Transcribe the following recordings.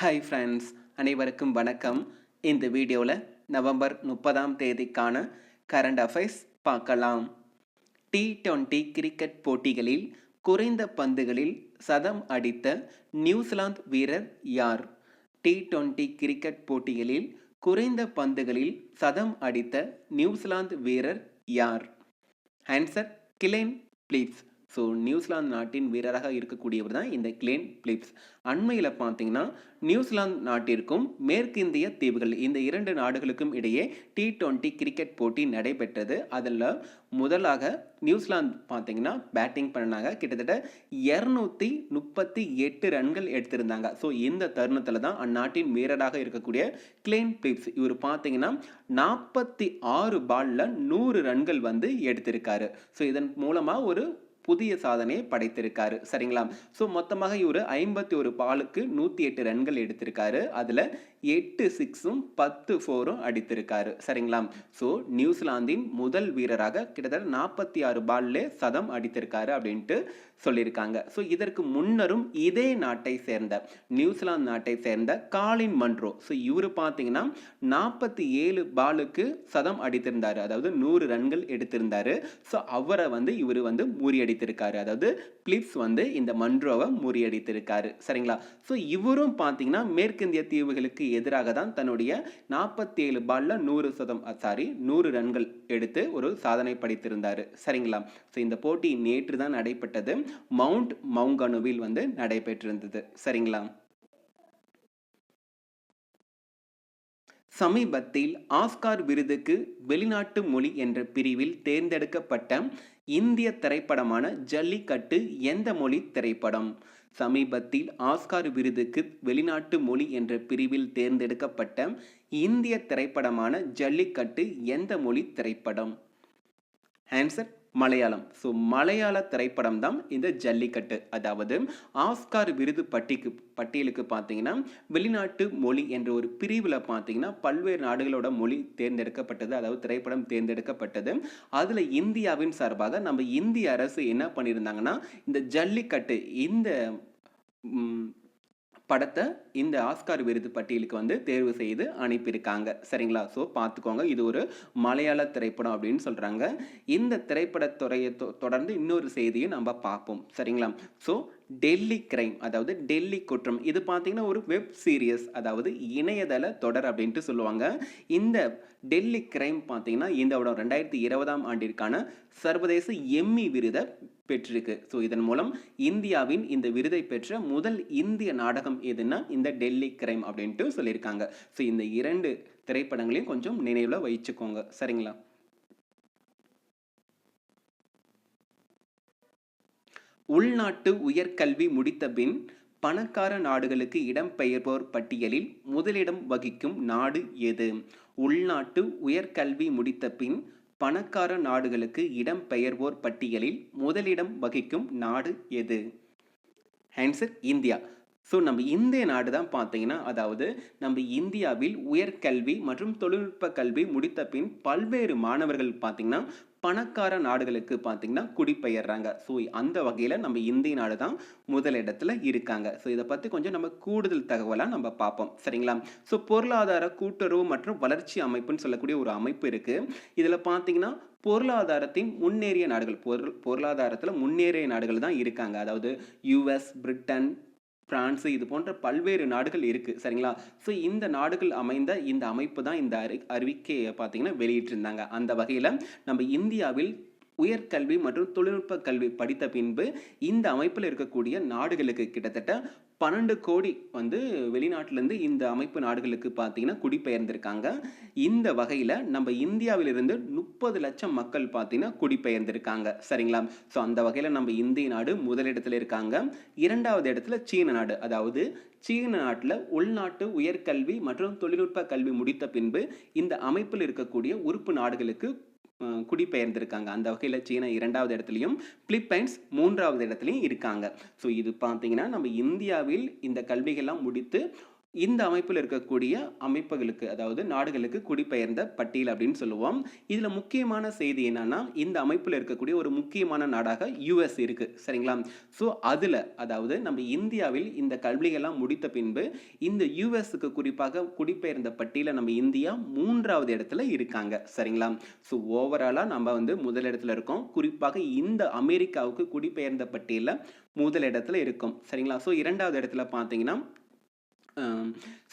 Hi friends அனைவருக்கும் வணக்கம். இந்த வீடியோவில் நவம்பர் முப்பதாம் தேதிக்கான கரண்ட் அஃபேர்ஸ் பார்க்கலாம். டி டுவெண்ட்டி கிரிக்கெட் போட்டிகளில் குறைந்த பந்துகளில் சதம் அடித்த நியூசிலாந்து வீரர் யார்? டி டுவெண்ட்டி கிரிக்கெட் போட்டிகளில் குறைந்த பந்துகளில் சதம் அடித்த நியூசிலாந்து வீரர் யார்? Answer Glenn Phillips so New Zealand நாட்டின் வீரராக இருக்கக்கூடியவர் தான் இந்த கிளேன் பிலிப்ஸ் அண்மையில் பார்த்தீங்கன்னா நியூசிலாந்து நாட்டிற்கும் மேற்கிந்திய தீவுகள் இந்த இரண்டு நாடுகளுக்கும் இடையே டி டுவெண்ட்டி கிரிக்கெட் போட்டி நடைபெற்றது. அதில் முதலாக நியூசிலாந்து பார்த்தீங்கன்னா பேட்டிங் பண்ணாங்க கிட்டத்தட்ட இரநூத்தி முப்பத்தி எட்டு ரன்கள் எடுத்திருந்தாங்க. ஸோ இந்த தருணத்தில் தான் அந்நாட்டின் வீரராக இருக்கக்கூடிய கிளேன் பிலிப்ஸ் இவர் பார்த்தீங்கன்னா நாற்பத்தி ஆறு பாலில் நூறு ரன்கள் வந்து எடுத்திருக்காரு. ஸோ இதன் மூலமாக ஒரு புதிய சாதனையை படைத்திருக்காரு. சரிங்களா? ஸோ மொத்தமாக இவர் ஐம்பத்தி ஒரு பாலுக்கு நூற்றி எட்டு ரன்கள் எடுத்திருக்காரு. அதில் எட்டு சிக்ஸும் பத்து ஃபோரும் அடித்திருக்காரு. சரிங்களா? ஸோ நியூசிலாந்தின் முதல் வீரராக கிட்டத்தட்ட நாற்பத்தி ஆறு பால்லே சதம் அடித்திருக்காரு அப்படின்ட்டு சொல்லியிருக்காங்க. ஸோ இதற்கு முன்னரும் இதே நாட்டை சேர்ந்த நியூசிலாந்து நாட்டை சேர்ந்த காலின் மன்ரோ ஸோ இவர் பார்த்தீங்கன்னா நாற்பத்தி ஏழு பாலுக்கு சதம் அடித்திருந்தார். அதாவது நூறு ரன்கள் எடுத்திருந்தார். ஸோ அவரை வந்து இவர் வந்து முறியடித்திருக்காரு. அதாவது பிலிப்ஸ் வந்து இந்த மன்ரோவை முறியடித்திருக்காரு. சரிங்களா? ஸோ இவரும் பார்த்தீங்கன்னா மேற்கிந்திய தீவுகளுக்கு எதிராக தான் தன்னுடைய நாற்பத்தி ஏழு பாலில் நூறு சதம் சாரி நூறு ரன்கள் எடுத்து ஒரு சாதனை படைத்திருந்தார். சரிங்களா? ஸோ இந்த போட்டி நேற்று தான் நடைபெற்றது. மவுண்ட் மவுங்கனுவில் வந்து நடைபெற்றிருந்தது. சரிங்களா? சமீபத்தில் ஆஸ்கார் விருதுக்கு வெளிநாட்டு மொழி என்ற பிரிவில் தேர்ந்தெடுக்கப்பட்ட இந்திய திரைப்படமான ஜல்லிக்கட்டு எந்த மொழி திரைப்படம்? சமீபத்தில் ஆஸ்கார் விருதுக்கு வெளிநாட்டு மொழி என்ற பிரிவில் தேர்ந்தெடுக்கப்பட்ட இந்திய திரைப்படமான ஜல்லிக்கட்டு எந்த மொழி திரைப்படம்? ஆன்சர் மலையாளம். ஸோ மலையாள திரைப்படம் தான் இந்த ஜல்லிக்கட்டு. அதாவது ஆஸ்கார் விருது பட்டிக்கு பட்டியலுக்கு பார்த்தீங்கன்னா வெளிநாட்டு மொழி என்ற ஒரு பிரிவில் பார்த்தீங்கன்னா பல்வேறு நாடுகளோட மொழி தேர்ந்தெடுக்கப்பட்டது. அதாவது திரைப்படம் தேர்ந்தெடுக்கப்பட்டது. அதில் இந்தியாவின் சார்பாக நம்ம இந்திய அரசு என்ன பண்ணியிருந்தாங்கன்னா இந்த ஜல்லிக்கட்டு இந்த படத்தை இந்த ஆஸ்கார் விருது பட்டியலுக்கு வந்து தேர்வு செய்து அனுப்பியிருக்காங்க. சரிங்களா? ஸோ பார்த்துக்கோங்க. இது ஒரு மலையாள திரைப்படம் அப்படின்னு சொல்கிறாங்க இந்த திரைப்படத்துறையை தொடர்ந்து இன்னொரு செய்தியை நம்ம பார்ப்போம். சரிங்களா? ஸோ டெல்லி கிரைம் அதாவது டெல்லி குற்றம். இது பார்த்தீங்கன்னா ஒரு வெப் சீரியஸ் அதாவது இணையதள தொடர் அப்படின்ட்டு சொல்லுவாங்க. இந்த டெல்லி கிரைம் பார்த்தீங்கன்னா இந்த படம் ரெண்டாயிரத்தி இருபதாம் ஆண்டிற்கான சர்வதேச எம்மி விருதை பெற்றிருக்கு. ஸோ இதன் மூலம் இந்தியாவின் இந்த விருதை பெற்ற முதல் இந்திய நாடகம் எதுன்னா இந்த டெல்லி கிரைம் அப்படின்ட்டு சொல்லியிருக்காங்க. ஸோ இந்த இரண்டு திரைப்படங்களையும் கொஞ்சம் நினைவில் வச்சுக்கோங்க. சரிங்களா? உள்நாட்டு உயர்கல்வி முடித்த பின் பணக்கார நாடுகளுக்கு இடம்பெயர்வோர் பட்டியலில் முதலிடம் வகிக்கும் நாடு எது? உள்நாட்டு உயர்கல்வி முடித்த பின் பணக்கார நாடுகளுக்கு இடம்பெயர்வோர் பட்டியலில் முதலிடம் வகிக்கும் நாடு எது? Answer India. ஸோ நம்ம இந்திய நாடு தான் பார்த்தீங்கன்னா அதாவது நம்ம இந்தியாவில் உயர்கல்வி மற்றும் தொழில்நுட்ப கல்வி முடித்த பின் பல்வேறு மாணவர்கள் பார்த்தீங்கன்னா பணக்கார நாடுகளுக்கு பார்த்தீங்கன்னா குடிபெயர்றாங்க. ஸோ அந்த வகையில் நம்ம இந்திய நாடு தான் முதலிடத்தில் இருக்காங்க. ஸோ இதை பற்றி கொஞ்சம் நம்ம கூடுதல் தகவலாக நம்ம பார்ப்போம். சரிங்களா? ஸோ பொருளாதார கூட்டுறவு மற்றும் வளர்ச்சி அமைப்புன்னு சொல்லக்கூடிய ஒரு அமைப்பு இருக்குது இதில் பார்த்தீங்கன்னா பொருளாதாரத்தின் முன்னேறிய நாடுகள் பொருள் பொருளாதாரத்தில் முன்னேறிய நாடுகள் தான் இருக்காங்க. அதாவது யுஎஸ் பிரிட்டன் பிரான்ஸு இது போன்ற பல்வேறு நாடுகள் இருக்குது சரிங்களா? ஸோ இந்த நாடுகள் அமைந்த இந்த அமைப்பு தான் இந்த அறி அறிவிக்கையை பார்த்தீங்கன்னா வெளியிட்டிருந்தாங்க. அந்த வகையில் நம்ம இந்தியாவில் உயர்கல்வி மற்றும் தொழில்நுட்ப கல்வி படித்த பின்பு இந்த அமைப்பில் இருக்கக்கூடிய நாடுகளுக்கு கிட்டத்தட்ட பன்னெண்டு கோடி வந்து வெளிநாட்டிலேருந்து இந்த அமைப்பு நாடுகளுக்கு பார்த்தீங்கன்னா குடிபெயர்ந்திருக்காங்க. இந்த வகையில் நம்ம இந்தியாவிலிருந்து முப்பது லட்சம் மக்கள் பார்த்தீங்கன்னா குடிபெயர்ந்திருக்காங்க. சரிங்களா? ஸோ அந்த வகையில் நம்ம இந்திய நாடு முதலிடத்தில் இருக்காங்க. இரண்டாவது இடத்துல சீன நாடு. அதாவது சீன நாட்டில் உள்நாட்டு உயர்கல்வி மற்றும் தொழில்நுட்ப கல்வி முடித்த பின்பு இந்த அமைப்பில் இருக்கக்கூடிய உறுப்பு நாடுகளுக்கு குடிபெயர்ந்திருக்காங்க. அந்த வகையில் சீனா இரண்டாவது இடத்துலையும் பிலிப்பைன்ஸ் மூன்றாவது இடத்துலையும் இருக்காங்க. ஸோ இது பார்த்தீங்கன்னா நம்ம இந்தியாவில் இந்த கல்விகள்லாம் முடித்து இந்த அமைப்பில் இருக்கக்கூடிய அமைப்புகளுக்கு அதாவது நாடுகளுக்கு குடிபெயர்ந்த பட்டியல் அப்படின்னு சொல்லுவோம். இதில் முக்கியமான செய்தி என்னன்னா இந்த அமைப்பில் இருக்கக்கூடிய ஒரு முக்கியமான நாடாக யுஎஸ் இருக்கு. சரிங்களா? ஸோ அதில் அதாவது நம்ம இந்தியாவில் இந்த கல்விகள்லாம் முடித்த பின்பு இந்த யுஎஸ்க்கு குறிப்பாக குடிபெயர்ந்த பட்டியலில் நம்ம இந்தியா மூன்றாவது இடத்துல இருக்காங்க. சரிங்களா? ஸோ ஓவராலாக நம்ம வந்து முதல் இடத்துல இருக்கோம். குறிப்பாக இந்த அமெரிக்காவுக்கு குடிபெயர்ந்த பட்டியலில் முதல் இடத்துல இருக்கும். சரிங்களா? ஸோ இரண்டாவது இடத்துல பார்த்தீங்கன்னா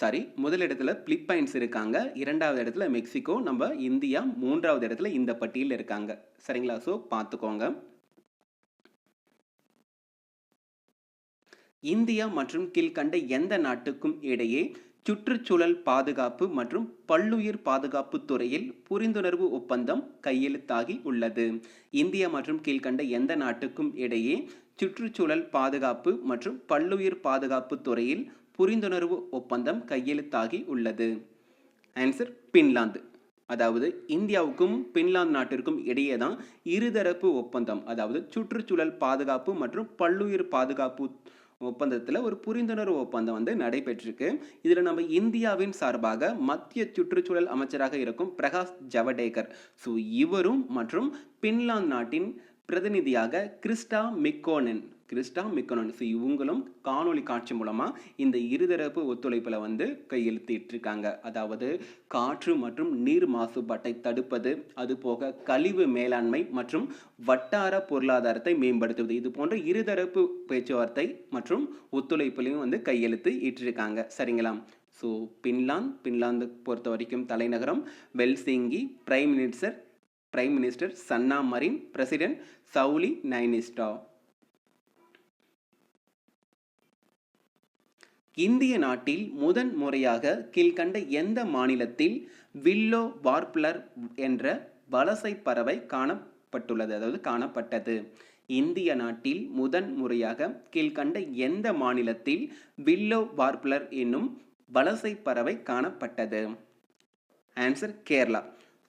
சாரி முதல் இடத்துல பிலிப்பைன்ஸ் இருக்காங்க. இரண்டாவது இடத்துல மெக்சிகோ நம்ம இந்தியா மூன்றாவது இடத்துல இந்த பட்டியலில் இருக்காங்க. சரிங்களா? ஸோ பார்த்துக்கோங்க. இந்தியா மற்றும் கீழ்கண்ட எந்த நாட்டுக்கும் இடையே சுற்றுச்சூழல் பாதுகாப்பு மற்றும் பல்லுயிர் பாதுகாப்பு துறையில் புரிந்துணர்வு ஒப்பந்தம் கையெழுத்தாகி உள்ளது. இந்தியா மற்றும் கீழ்கண்ட எந்த நாட்டுக்கும் இடையே சுற்றுச்சூழல் பாதுகாப்பு மற்றும் பல்லுயிர் பாதுகாப்பு துறையில் புரிந்துணர்வு ஒப்பந்தம் கையெழுத்தாகி உள்ளது. ஆன்சர் பின்லாந்து அதாவது இந்தியாவுக்கும் பின்லாந்து நாட்டிற்கும் இடையே தான் இருதரப்பு ஒப்பந்தம் அதாவது சுற்றுச்சூழல் பாதுகாப்பு மற்றும் பல்லுயிர் பாதுகாப்பு ஒப்பந்தத்தில் ஒரு புரிந்துணர்வு ஒப்பந்தம் வந்து நடைபெற்றிருக்கு. இதில் நம்ம இந்தியாவின் சார்பாக மத்திய சுற்றுச்சூழல் அமைச்சராக இருக்கும் பிரகாஷ் ஜவடேகர் ஸோ இவரும் மற்றும் பின்லாந்து நாட்டின் பிரதிநிதியாக கிறிஸ்டா மிக்கோனன் கிறிஸ்டா மிக்கோனன் இவங்களும் காணொலி காட்சி மூலமாக இந்த இருதரப்பு ஒத்துழைப்பில் வந்து கையெழுத்திட்டிருக்காங்க. அதாவது காற்று மற்றும் நீர் மாசுபாட்டை தடுப்பது அதுபோக கழிவு மேலாண்மை மற்றும் வட்டார பொருளாதாரத்தை மேம்படுத்துவது. இது போன்ற இருதரப்பு பேச்சுவார்த்தை மற்றும் ஒத்துழைப்புலையும் வந்து கையெழுத்து இட்டிருக்காங்க. சரிங்களா? ஸோ பின்லாந்து பின்லாந்து பொறுத்த வரைக்கும் தலைநகரம் Helsinki prime minister prime minister Sanna Marin president Sauli Niinisto. இந்திய நாட்டில் முதன் முறையாக கீழ்கண்ட எந்த மாநிலத்தில் வில்லோ வார்ப்லர் என்ற வலசை பறவை காணப்பட்டுள்ளது அதாவது காணப்பட்டது? இந்திய நாட்டில் முதன் முறையாக கீழ்கண்ட எந்த மாநிலத்தில் வில்லோ வார்ப்லர் என்னும் வலசை பறவை காணப்பட்டது? ஆன்சர் கேரளா.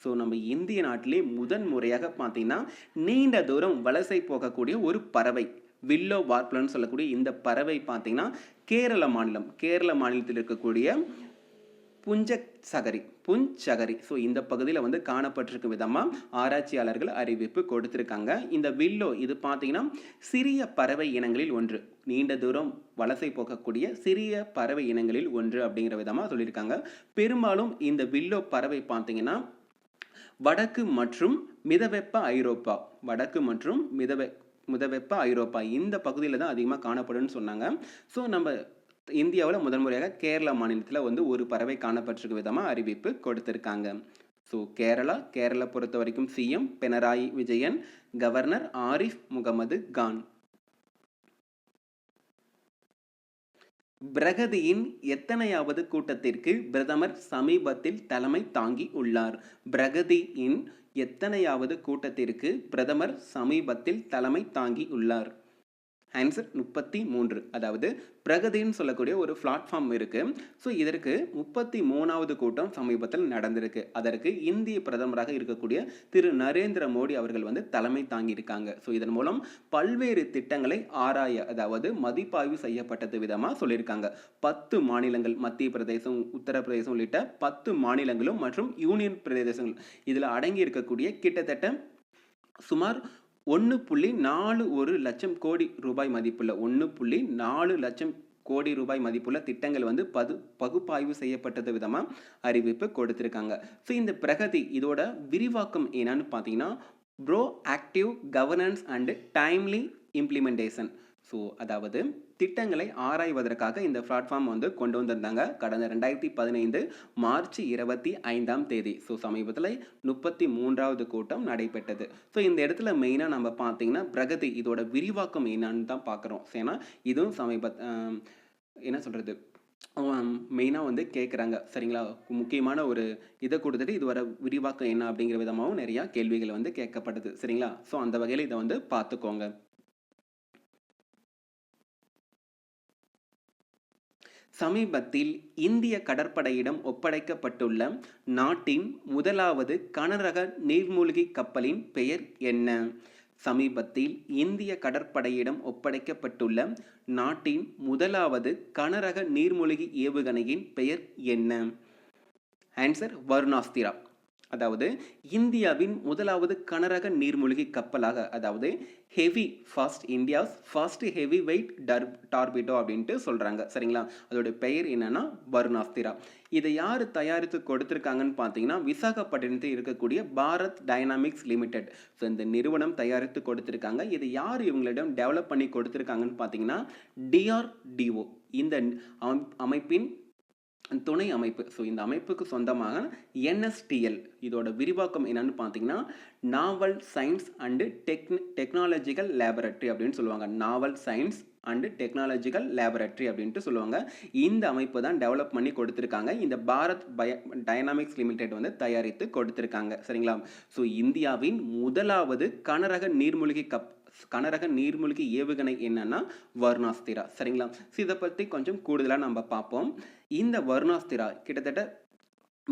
ஸோ நம்ம இந்திய நாட்டிலே முதன் முறையாக பார்த்தீங்கன்னா நீண்ட தூரம் வலசை போகக்கூடிய ஒரு பறவை. வில்லோ வார்ப்லன்னு சொல்லக்கூடிய இந்த பறவை பார்த்தீங்கன்னா கேரள மாநிலம் கேரள மாநிலத்தில் இருக்கக்கூடிய புஞ்ச சகரி புஞ்சகரி ஸோ இந்த பகுதியில் வந்து காணப்பட்டிருக்கும் விதமாக ஆராய்ச்சியாளர்கள் அறிவிப்பு கொடுத்துருக்காங்க. இந்த வில்லோ இது பார்த்தீங்கன்னா சிறிய பறவை இனங்களில் ஒன்று. நீண்ட தூரம் வலசை போகக்கூடிய சிறிய பறவை இனங்களில் ஒன்று அப்படிங்கிற விதமாக சொல்லியிருக்காங்க. பெரும்பாலும் இந்த வில்லோ பறவை பார்த்தீங்கன்னா வடக்கு மற்றும் மிதவெப்ப ஐரோப்பா வடக்கு மற்றும் மிதவெ முதவெப்ப ஐரோப்பா இந்த பகுதியில் தான் அதிகமாக காணப்படும்னு சொன்னாங்க. ஸோ நம்ம இந்தியாவில் முதன் முறையாக கேரளா மாநிலத்தில் வந்து ஒரு பறவை காணப்பட்டிருக்க விதமாக அறிவிப்பு கொடுத்துருக்காங்க. ஸோ கேரளா கேரளா பொறுத்த வரைக்கும் சிஎம் பினராயி விஜயன் கவர்னர் ஆரிஃப் முகமது கான். பிரகதியின் எத்தனையாவது கூட்டத்திற்கு பிரதமர் சமீபத்தில் தலைமை தாங்கி உள்ளார். பிரகதியின் எத்தனையாவது கூட்டத்திற்கு பிரதமர் சமீபத்தில் தலைமை தாங்கி உள்ளார்? ஆன்சர் முப்பத்தி மூன்று. அதாவது பிரகதின்னு சொல்லக்கூடிய ஒரு பிளாட்ஃபார்ம் இருக்குது ஸோ இதற்கு முப்பத்தி மூணாவது கூட்டம் சமீபத்தில் நடந்திருக்கு. அதற்கு இந்திய பிரதமராக இருக்கக்கூடிய திரு நரேந்திர மோடி அவர்கள் வந்து தலைமை தாங்கியிருக்காங்க. ஸோ இதன் மூலம் பல்வேறு திட்டங்களை ஆராய அதாவது மதிப்பாய்வு செய்யப்பட்டது விதமாக சொல்லியிருக்காங்க. பத்து மாநிலங்கள் மத்திய பிரதேசம் உத்தரப்பிரதேசம் உள்ளிட்ட பத்து மாநிலங்களும் மற்றும் யூனியன் பிரதேசங்கள். இதில் அடங்கி இருக்கக்கூடிய கிட்டத்தட்ட சுமார் ஒன்று புள்ளி நாலு ஒரு லட்சம் கோடி ரூபாய் மதிப்புள்ள ஒன்று புள்ளி நாலு லட்சம் கோடி ரூபாய் மதிப்புள்ள திட்டங்கள் வந்து பது பகுப்பாய்வு செய்யப்பட்டது விதமாக அறிவிப்பு கொடுத்துருக்காங்க. ஸோ இந்த பிரகதி இதோட விரிவாக்கம் என்னன்னு பார்த்தீங்கன்னா proactive governance and timely implementation so அதாவது திட்டங்களை ஆராய்வதற்காக இந்த பிளாட்ஃபார்ம் வந்து கொண்டு வந்திருந்தாங்க. கடந்த ரெண்டாயிரத்தி பதினைந்து மார்ச் இருபத்தி ஐந்தாம் தேதி. ஸோ சமீபத்தில் முப்பத்தி மூன்றாவது கூட்டம் நடைபெற்றது. ஸோ இந்த இடத்துல மெயினாக நம்ம பார்த்தீங்கன்னா பிரகதி இதோட விரிவாக்கம் என்னன்னு தான் பார்க்குறோம். ஏன்னா இதுவும் சமீப என்ன சொல்கிறது மெயினாக வந்து கேட்குறாங்க சரிங்களா? முக்கியமான ஒரு இதை கொடுத்துட்டு இது வர விரிவாக்கம் என்ன அப்படிங்கிற விதமாகவும் நிறையா கேள்விகள் வந்து கேட்கப்பட்டது. சரிங்களா? ஸோ அந்த வகையில் இதை வந்து பார்த்துக்கோங்க. சமீபத்தில் இந்திய கடற்படையிடம் ஒப்படைக்கப்பட்டுள்ள நாட்டின் முதலாவது கனரக நீர்மூழ்கி கப்பலின் பெயர் என்ன? சமீபத்தில் இந்திய கடற்படையிடம் ஒப்படைக்கப்பட்டுள்ள நாட்டின் முதலாவது கனரக நீர்மூழ்கி ஏவுகணையின் பெயர் என்ன? ஆன்சர் வருணாஸ்திரா அதாவது இந்தியாவின் முதலாவது கனரக நீர்மூழ்கி கப்பலாக அதாவது heavy fast India's first heavyweight tor torpedo அப்படின்ட்டு சொல்கிறாங்க சரிங்களா? அதோட பெயர் என்னன்னா வருணாஸ்திரா இதை யார் தயாரித்து கொடுத்துருக்காங்கன்னு பார்த்தீங்கன்னா விசாகப்பட்டினத்தில் இருக்கக்கூடிய பாரத் டைனாமிக்ஸ் லிமிடெட். ஸோ இந்த நிறுவனம் தயாரித்து கொடுத்துருக்காங்க. இதை யார் இவங்களிடம் டெவலப் பண்ணி கொடுத்துருக்காங்கன்னு பார்த்தீங்கன்னா டிஆர்டிஓ இந்த அமைப்பின் துணை அமைப்பு. ஸோ இந்த அமைப்புக்கு சொந்தமாக என்எஸ்டிஎல் இதோட விரிவாக்கம் என்னன்னு பார்த்தீங்கன்னா naval science and tech technological laboratory அப்படின்னு சொல்லுவாங்க. Naval science and technological laboratory அப்படின்ட்டு சொல்லுவாங்க. இந்த அமைப்பு தான் டெவலப் பண்ணி கொடுத்துருக்காங்க. இந்த பாரத் பய டைனாமிக்ஸ் லிமிடெட் வந்து தயாரித்து கொடுத்துருக்காங்க. சரிங்களா? ஸோ இந்தியாவின் முதலாவது கனரக நீர்மூழ்கி கப் கனரக நீர்மூழ்கி ஏவுகணை என்னன்னா வர்ணாஸ்திரா. சரிங்களா? இதை பற்றி கொஞ்சம் கூடுதலாக நம்ம பார்ப்போம். இந்த வர்ணாஸ்திரா கிட்டத்தட்ட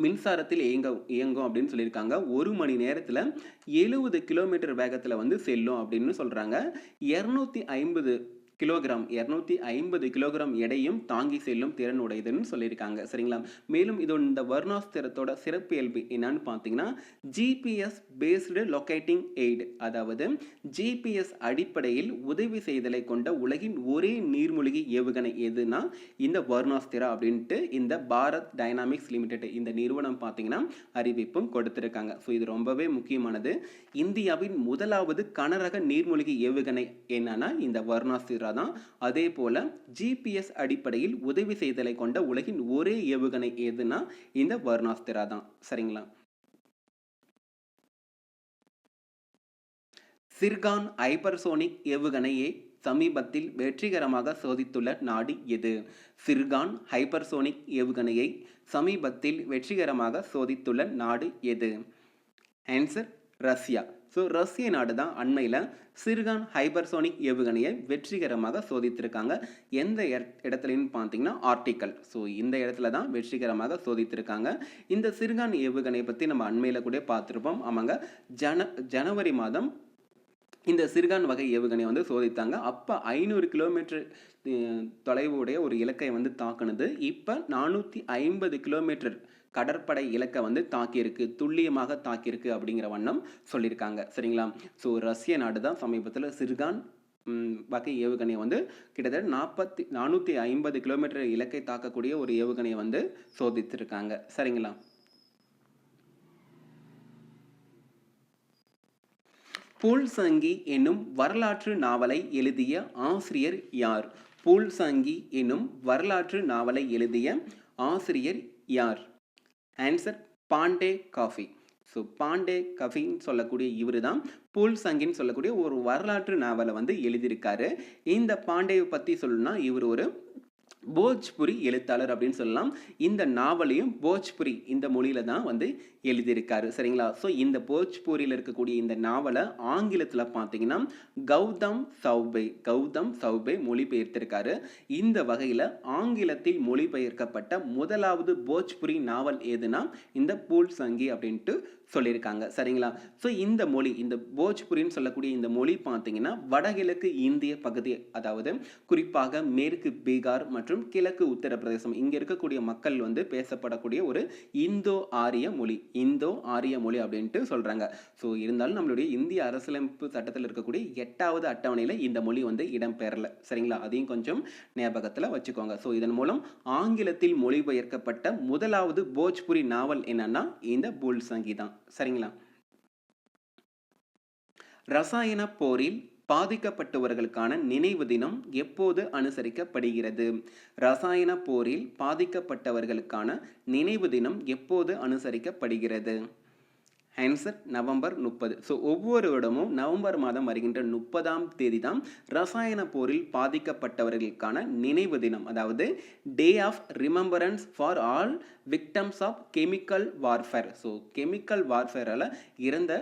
மின்சாரத்தில் இயங்க இயங்கும் அப்படின்னு சொல்லியிருக்காங்க. ஒரு மணி நேரத்தில் எழுபது கிலோமீட்டர் வேகத்தில் வந்து செல்லும் அப்படின்னு சொல்கிறாங்க இரநூத்தி ஐம்பது கிலோகிராம் இரநூத்தி ஐம்பது கிலோகிராம் எடையும் தாங்கி செல்லும் திறன் உடையதுன்னு சொல்லியிருக்காங்க. சரிங்களா? மேலும் இது இந்த வர்ணாஸ்திரத்தோட சிறப்பியல்பு என்னன்னு பார்த்தீங்கன்னா ஜிபிஎஸ் பேஸ்டு லொக்கேட்டிங் எய்டு அதாவது ஜிபிஎஸ் அடிப்படையில் உதவி செய்தலை கொண்ட உலகின் ஒரே நீர்மூழ்கி ஏவுகணை எதுனா இந்த வர்ணாஸ்திரா அப்படின்ட்டு இந்த பாரத் டைனாமிக்ஸ் லிமிடெட் இந்த நிறுவனம் பார்த்தீங்கன்னா அறிவிப்பும் கொடுத்துருக்காங்க. ஸோ இது ரொம்பவே முக்கியமானது. இந்தியாவின் முதலாவது கனரக நீர்மூழ்கி ஏவுகணை என்னன்னா இந்த வர்ணாஸ்திரா தான் அதே போல ஜிபிஎஸ் அடிப்படையில் உதவி செய்தலை கொண்ட உலகின் ஒரே ஏவுகணை எதுனா இந்த வர்ணாஸ்திரா தான். சரிங்களா? சிர்கான் ஹைப்பர்சோனிக் ஏவுகணையை சமீபத்தில் வெற்றிகரமாக சோதித்துள்ள நாடு எது? சிர்கான் ஹைப்பர்சோனிக் ஏவுகணையை சமீபத்தில் வெற்றிகரமாக சோதித்துள்ள நாடு எது? Answer Russia. ஸோ ரஷ்ய நாடு தான் அண்மையில் சிர்கான் ஹைபர்சோனிக் ஏவுகணையை வெற்றிகரமாக சோதித்திருக்காங்க. எந்த இடத்துலன்னு பார்த்தீங்கன்னா ஆர்டிக்கல் ஸோ இந்த இடத்துல தான் வெற்றிகரமாக சோதித்திருக்காங்க. இந்த சிறுகான் ஏவுகணையை பற்றி நம்ம அண்மையில் கூட பார்த்துருப்போம் ஆமாங்க. ஜன ஜனவரி மாதம் இந்த சிறுகான் வகை ஏவுகணையை வந்து சோதித்தாங்க. அப்போ ஐநூறு கிலோமீட்டர் தொலைவுடைய ஒரு இலக்கை வந்து தாக்குனது. இப்போ நானூற்றி ஐம்பது கிலோமீட்டர் கடற்படை இலக்கை வந்து தாக்கியிருக்கு துல்லியமாக தாக்கியிருக்கு அப்படிங்கிற வண்ணம் சொல்லியிருக்காங்க. சரிங்களா? ஸோ ரஷ்ய நாடு தான் சமீபத்தில் சிறுகான் வகை ஏவுகணையை வந்து கிட்டத்தட்ட நாற்பத்தி நானூற்றி ஐம்பது கிலோமீட்டர் இலக்கை தாக்கக்கூடிய ஒரு ஏவுகணையை வந்து சோதித்திருக்காங்க. சரிங்களா? பூல்சங்கி என்னும் வரலாற்று நாவலை எழுதிய ஆசிரியர் யார்? பூல்சங்கி என்னும் வரலாற்று நாவலை எழுதிய ஆசிரியர் யார்? ஆன்சர் பாண்டே காஃபி ஸோ பாண்டே கஃபின்னு சொல்லக்கூடிய இவர் தான் புல் சங்கின்னு சொல்லக்கூடிய ஒரு வரலாற்று நாவலை வந்து எழுதியிருக்காரு. இந்த பாண்டேவை பற்றி சொல்லணும்னா இவர் ஒரு போஜ்புரி எழுத்தாளர் அப்படின்னு சொல்லலாம். இந்த நாவலையும் போஜ்புரி இந்த மொழியில தான் வந்து எழுதியிருக்காரு. சரிங்களா? ஸோ இந்த போஜ்பூரியில் இருக்கக்கூடிய இந்த நாவலை ஆங்கிலத்தில் பார்த்தீங்கன்னா கௌதம் சௌபே கௌதம் சௌபே மொழிபெயர்த்திருக்காரு. இந்த வகையில் ஆங்கிலத்தில் மொழிபெயர்க்கப்பட்ட முதலாவது போஜ்புரி நாவல் எதுனா இந்த பூல் சங்கி அப்படின்ட்டு சொல்லியிருக்காங்க. சரிங்களா? ஸோ இந்த மொழி இந்த போஜ்புரின்னு சொல்லக்கூடிய இந்த மொழி பார்த்தீங்கன்னா வடகிழக்கு இந்திய பகுதி அதாவது குறிப்பாக மேற்கு பீகார் மற்றும் கிழக்கு உத்தரப்பிரதேசம் இங்கே இருக்கக்கூடிய மக்கள் வந்து பேசப்படக்கூடிய ஒரு இந்தோ ஆரிய மொழி இந்தோ ஆரிய மொழி அப்படின்ட்டு சொல்கிறாங்க ஸோ இருந்தாலும் நம்மளுடைய இந்திய அரசியலமைப்பு சட்டத்தில் இருக்கக்கூடிய எட்டாவது அட்டவணையில் இந்த மொழி வந்து இடம்பெறல. சரிங்களா? அதையும் கொஞ்சம் ஞாபகத்தில் வச்சுக்கோங்க. ஸோ இதன் மூலம் ஆங்கிலத்தில் மொழிபெயர்க்கப்பட்ட முதலாவது போஜ்புரி நாவல் என்னன்னா இந்த புல் சங்கி தான். சரிங்களா? ரசாயன போரில் பாதிக்கப்பட்டவர்களுக்கான நினைவு தினம் எப்போது அனுசரிக்கப்படுகிறது? ரசாயன போரில் பாதிக்கப்பட்டவர்களுக்கான நினைவு தினம் எப்போது அனுசரிக்கப்படுகிறது? ஆன்சர் நவம்பர் முப்பது. ஸோ ஒவ்வொரு இடமும் நவம்பர் மாதம் வருகின்ற முப்பதாம் தேதி தான் ரசாயன போரில் பாதிக்கப்பட்டவர்களுக்கான நினைவு தினம். அதாவது day of remembrance for all victims of chemical warfare so chemical வார்ஃபேரால் இறந்த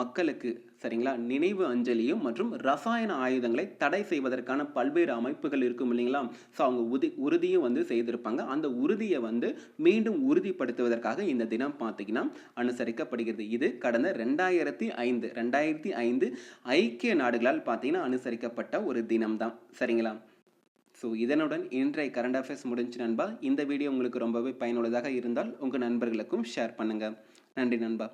மக்களுக்கு சரிங்களா? நினைவு அஞ்சலியும் மற்றும் ரசாயன ஆயுதங்களை தடை செய்வதற்கான பல்வேறு அமைப்புகள் இருக்கும் இல்லைங்களா? ஸோ அவங்க உதி உறுதியும் வந்து செய்திருப்பாங்க. அந்த உறுதியை வந்து மீண்டும் உறுதிப்படுத்துவதற்காக இந்த தினம் பார்த்தீங்கன்னா அனுசரிக்கப்படுகிறது. இது கடந்த ரெண்டாயிரத்தி ஐந்து ரெண்டாயிரத்தி ஐந்து ஐக்கிய நாடுகளால் பார்த்தீங்கன்னா அனுசரிக்கப்பட்ட ஒரு தினம் தான். சரிங்களா? ஸோ இதனுடன் இன்றைய கரண்ட் அஃபேர்ஸ் முடிஞ்சு நண்பா. இந்த வீடியோ உங்களுக்கு ரொம்பவே பயனுள்ளதாக இருந்தால் உங்கள் நண்பர்களுக்கும் ஷேர் பண்ணுங்கள் நன்றி நண்பா.